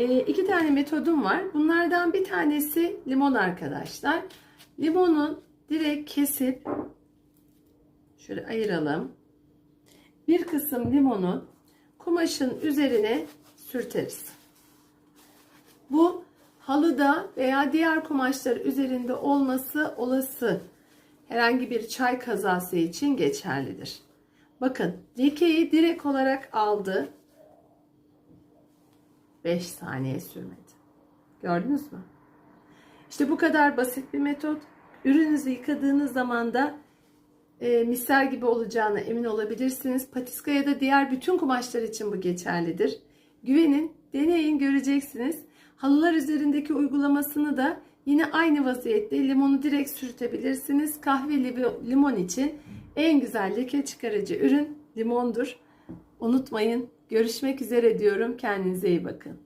e, iki tane metodum var. Bunlardan bir tanesi limon arkadaşlar. Limonun direkt kesip şöyle ayıralım. Bir kısım limonu kumaşın üzerine sürteriz. Bu halıda veya diğer kumaşlar üzerinde olması olası herhangi bir çay kazası için geçerlidir. Bakın lekeyi direkt olarak aldı. 5 saniye sürmedi. Gördünüz mü? İşte bu kadar basit bir metot. Ürününüzü yıkadığınız zaman da e, misler gibi olacağına emin olabilirsiniz. Patiska ya da diğer bütün kumaşlar için bu geçerlidir. Güvenin, deneyin göreceksiniz. Halılar üzerindeki uygulamasını da yine aynı vaziyette limonu direkt sürtebilirsiniz. Kahveli ve limon için en güzel leke çıkarıcı ürün limondur. Unutmayın. Görüşmek üzere diyorum. Kendinize iyi bakın.